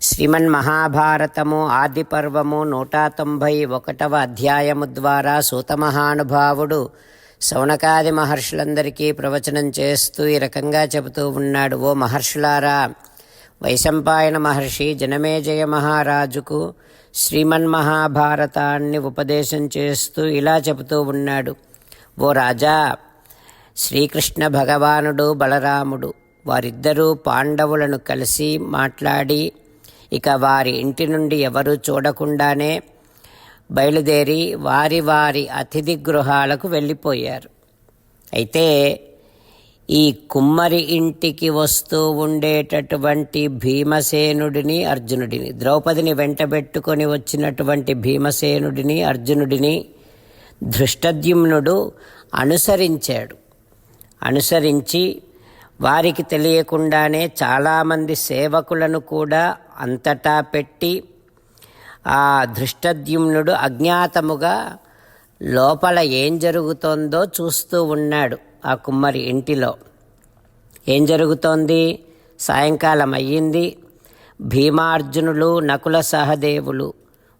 శ్రీమన్ మహాభారతము ఆది పర్వము నూట తొంభై ఒకటవ అధ్యాయము ద్వారా సూతమహానుభావుడు సౌనకాది మహర్షులందరికీ ప్రవచనం చేస్తూ ఈ రకంగా చెబుతూ ఉన్నాడు ఓ మహర్షులారా వైశంపాయన మహర్షి జనమేజయ మహారాజుకు శ్రీమన్ మహాభారతాన్ని ఉపదేశం చేస్తూ ఇలా చెబుతూ ఉన్నాడు ఓ రాజా శ్రీకృష్ణ భగవానుడు బలరాముడు వారిద్దరూ పాండవులను కలిసి మాట్లాడి ఇక వారి ఇంటి నుండి ఎవరూ చూడకుండానే బయలుదేరి వారి వారి అతిథి గృహాలకు వెళ్ళిపోయారు. అయితే ఈ కుమ్మరి ఇంటికి వస్తూ ఉండేటటువంటి భీమసేనుడిని అర్జునుడిని ద్రౌపదిని వెంటబెట్టుకొని వచ్చినటువంటి భీమసేనుడిని అర్జునుడిని ధృష్టద్యుమ్నుడు అనుసరించాడు. అనుసరించి వారికి తెలియకుండానే చాలామంది సేవకులను కూడా అంతటా పెట్టి ఆ ధృష్టద్యుమ్నుడు అజ్ఞాతముగా లోపల ఏం జరుగుతోందో చూస్తూ ఉన్నాడు ఆ కుమ్మరి ఇంటిలో. ఏం జరుగుతోంది? సాయంకాలం అయ్యింది. భీమార్జునులు నకుల సహదేవులు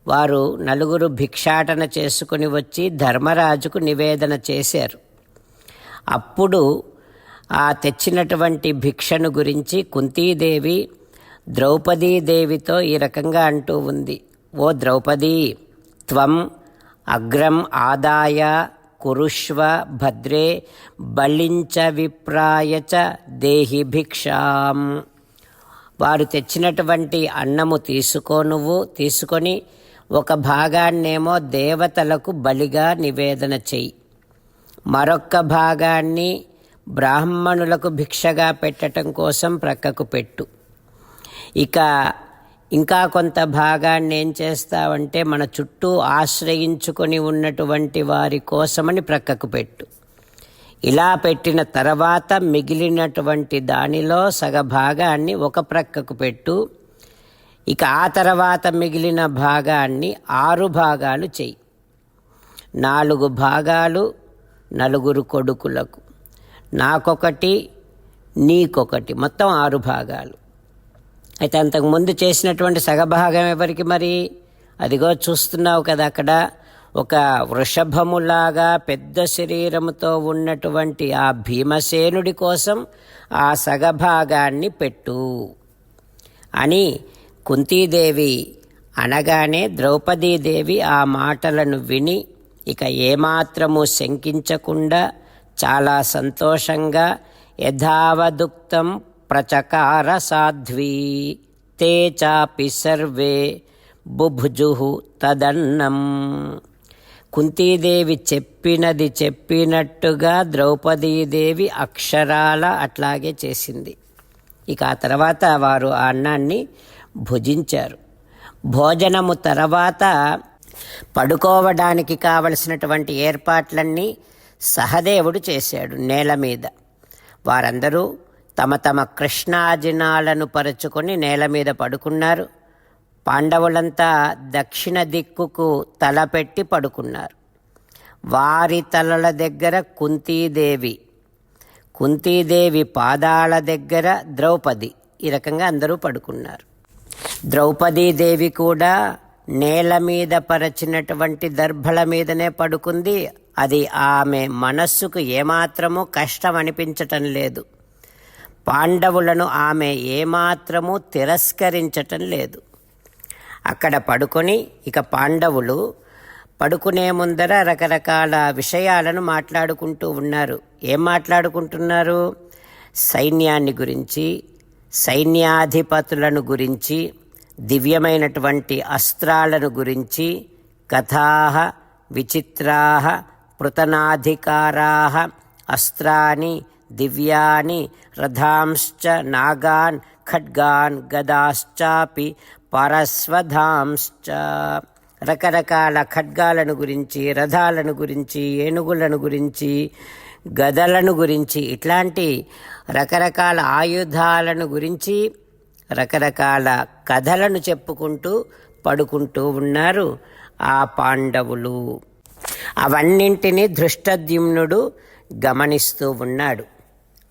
వారు నలుగురు భిక్షాటన చేసుకుని వచ్చి ధర్మరాజుకు నివేదన చేశారు. అప్పుడు ఆ తెచ్చినటువంటి భిక్షను గురించి కుంతీదేవి ద్రౌపదీదేవితో ఈ రకంగా అంటూ ఉంది. ఓ ద్రౌపది త్వం అగ్రం ఆదాయ కురుష్వ భద్రే బలించ విప్రాయ చ దేహి భిక్షాం. వారు తెచ్చినటువంటి అన్నము తీసుకో నువ్వు తీసుకొని ఒక భాగాన్నేమో దేవతలకు బలిగా నివేదన చెయ్యి. మరొక్క భాగాన్ని బ్రాహ్మణులకు భిక్షగా పెట్టడం కోసం ప్రక్కకు పెట్టు. ఇక ఇంకా కొంత భాగాన్ని ఏం చేస్తావంటే మన చుట్టూ ఆశ్రయించుకొని ఉన్నటువంటి వారి కోసమని ప్రక్కకు పెట్టు. ఇలా పెట్టిన తర్వాత మిగిలినటువంటి దానిలో సగ భాగాన్ని ఒక ప్రక్కకు పెట్టు. ఇక ఆ తర్వాత మిగిలిన భాగాన్ని ఆరు భాగాలు చెయ్యి. నాలుగు భాగాలు నలుగురు కొడుకులకు. నాకొకటి నీకొకటి మొత్తం ఆరు భాగాలు. అయితే అంతకుముందు చేసినటువంటి సగభాగం ఎవరికి మరి? అదిగో చూస్తున్నావు కదా అక్కడ. ఒక వృషభములాగా పెద్ద శరీరముతో ఉన్నటువంటి ఆ భీమసేనుడి కోసం ఆ సగభాగాన్ని పెట్టు అని కుంతీదేవి అనగానే ద్రౌపదీదేవి ఆ మాటలను విని ఇక ఏమాత్రము శంకించకుండా చాలా సంతోషంగా యథావదుక్తం ప్రచకార సాధ్వీ తే చాపి సర్వే బుభుజు తదన్నం. కుంతీదేవి చెప్పినది చెప్పినట్టుగా ద్రౌపదీదేవి అక్షరాల అట్లాగే చేసింది. ఇక ఆ తర్వాత వారు ఆ అన్నాన్ని భుజించారు. భోజనము తర్వాత పడుకోవడానికి కావలసినటువంటి ఏర్పాట్లన్నీ సహదేవుడు చేశాడు నేల మీద. వారందరూ తమ తమ కృష్ణాజినాలను పరుచుకొని నేల మీద పడుకున్నారు. పాండవులంతా దక్షిణ దిక్కుకు తలపెట్టి పడుకున్నారు. వారి తలల దగ్గర కుంతీదేవి కుంతీదేవి పాదాల దగ్గర ద్రౌపది ఈ రకంగా అందరూ పడుకున్నారు. ద్రౌపదీదేవి కూడా నేల మీద పరచినటువంటి దర్భల మీదనే పడుకుంది. అది ఆమె మనస్సుకు ఏమాత్రమూ కష్టం అనిపించటం లేదు. పాండవులను ఆమె ఏమాత్రము తిరస్కరించటం లేదు. అక్కడ పడుకొని ఇక పాండవులు పడుకునే ముందర రకరకాల విషయాలను మాట్లాడుకుంటూ ఉన్నారు. ఏం మాట్లాడుకుంటున్నారు? సైన్యాన్ని గురించి సైన్యాధిపతులను గురించి దివ్యమైనటువంటి అస్త్రాలను గురించి కథా విచిత్రా పృతనాధికారా అస్త్రాని దివ్యాని రథాంశ్చ నాగాన్ ఖడ్గాన్ గదాశ్చాపి పరస్వధాంశ్చ రకరకాల ఖడ్గాలను గురించి రథాలను గురించి ఏనుగులను గురించి గదలను గురించి ఇట్లాంటి రకరకాల ఆయుధాలను గురించి రకరకాల కథలను చెప్పుకుంటూ పడుకుంటూ ఉన్నారు ఆ పాండవులు. అవన్నింటినీ దృష్టద్యుమ్నుడు గమనిస్తూ ఉన్నాడు.